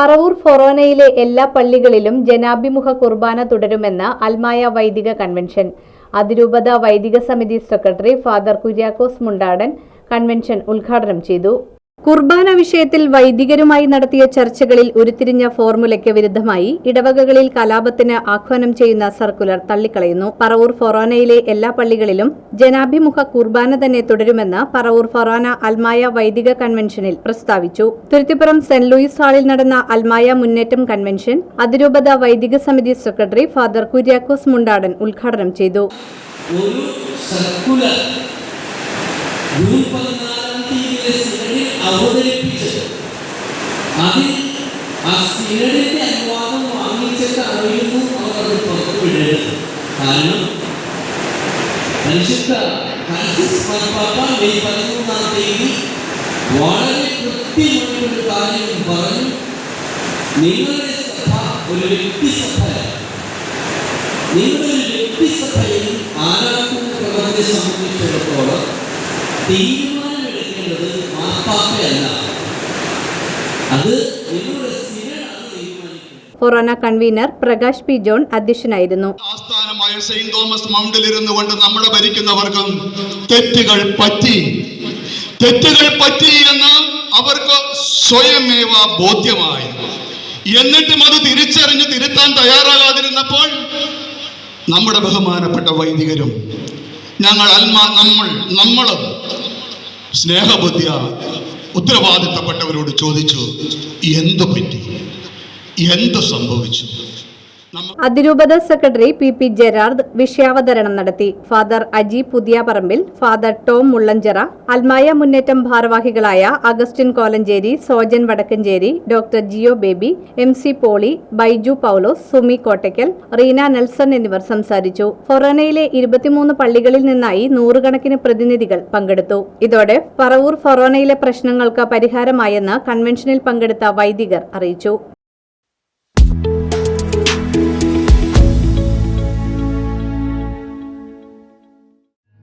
പറവൂർ ഫൊറോനയിലെ എല്ലാ പള്ളികളിലും ജനാഭിമുഖ കുർബാന തുടരുമെന്ന് അൽമായ വൈദിക കൺവെൻഷൻ. അതിരൂപത വൈദിക സമിതി secretary father Kuriakose Mundadan convention ഉദ്ഘാടനം ചെയ്തു. കുർബാന വിഷയത്തിൽ വൈദികരുമായി നടത്തിയ ചർച്ചകളിൽ ഉരുത്തിരിഞ്ഞ ഫോർമുലയ്ക്ക് വിരുദ്ധമായി ഇടവകകളിൽ കലാപത്തിന് ആഹ്വാനം ചെയ്യുന്ന സർക്കുലർ തള്ളിക്കളയുന്നു. പറവൂർ ഫൊറോനയിലെ എല്ലാ പള്ളികളിലും ജനാഭിമുഖ കുർബാന തന്നെ തുടരുമെന്ന് പറവൂർ ഫൊറോന അൽമായ വൈദിക കൺവെൻഷനിൽ പ്രസ്താവിച്ചു. തുരുത്തിപ്പുറം സെന്റ് ലൂയിസ് ഹാളിൽ നടന്ന അൽമായ മുന്നേറ്റം കൺവെൻഷൻ അതിരൂപത വൈദിക സമിതി സെക്രട്ടറി ഫാദർ കുര്യാക്കോസ് മുണ്ടാടൻ ഉദ്ഘാടനം ചെയ്തു. സർക്കുലർ ജൂൺ പതിനാലാം തീയതിയിലെ അവതരിപ്പിച്ചത്. അതിൽ ആ സിനഡിന്റെ അനുവാദം വാങ്ങിച്ചിട്ടായിരുന്നു അവർ പുറത്തുവിടേണ്ടത് കാരണം പരിശുദ്ധ ഫ്രാൻസിസ് തീയതി വളരെ കൃത്യമായിട്ടൊരു കാര്യം പറഞ്ഞു. നിങ്ങളുടെ സഭ ഒരു വ്യക്തിസഭയാണ്. നിങ്ങളൊരു വ്യക്തിസഭയിൽ ആരാധന പ്രവർത്തി സംബന്ധിച്ചിടത്തോളം തീരുമാനമെടുക്കേണ്ടത് മാപ്പാപ്പയല്ല അത് കൺവീനർ പ്രകാശ് പി ജോൺ അധ്യക്ഷനായിരുന്നു. ആസ്ഥാനമായ സെയിന്റ് തോമസ് മൗണ്ടിൽ ഇരുന്നു കൊണ്ട് നമ്മളെ ഭരിക്കുന്നവർക്കും തെറ്റുകൾ പറ്റി. തെറ്റുകൾ പറ്റി എന്ന് അവർക്ക് സ്വയമേവ ബോധ്യമായി. എന്നിട്ടും അത് തിരിച്ചറിഞ്ഞ് തിരുത്താൻ തയ്യാറാകാതിരുന്നപ്പോൾ നമ്മുടെ ബഹുമാനപ്പെട്ട വൈദികരും ഞങ്ങൾ അൽമാ നമ്മൾ നമ്മളും സ്നേഹബുദ്ധിയ ഉത്തരവാദിത്തപ്പെട്ടവരോട് ചോദിച്ചു എന്തു പറ്റി? എന്ത് സംഭവിച്ചു? അതിരൂപത സെക്രട്ടറി പി പി ജെറാർഡ് വിഷയാവതരണം നടത്തി. Father Aji Puthiyaparambil father Tom Mullanchira അൽമായ മുന്നേറ്റം ഭാരവാഹികളായ Augustine Kolenchery Sojan Vadakkanchery doctor Jio Baby M C Poly Baiju Paulose Sumi Kottakkal Reena Nelson എന്നിവർ സംസാരിച്ചു. ഫൊറോനയിലെ ഇരുപത്തിമൂന്ന് പള്ളികളിൽ നിന്നായി നൂറുകണക്കിന് പ്രതിനിധികൾ പങ്കെടുത്തു. ഇതോടെ പറവൂർ ഫൊറോനയിലെ പ്രശ്നങ്ങൾക്ക് പരിഹാരമായെന്ന് കൺവെൻഷനിൽ പങ്കെടുത്ത വൈദികർ അറിയിച്ചു.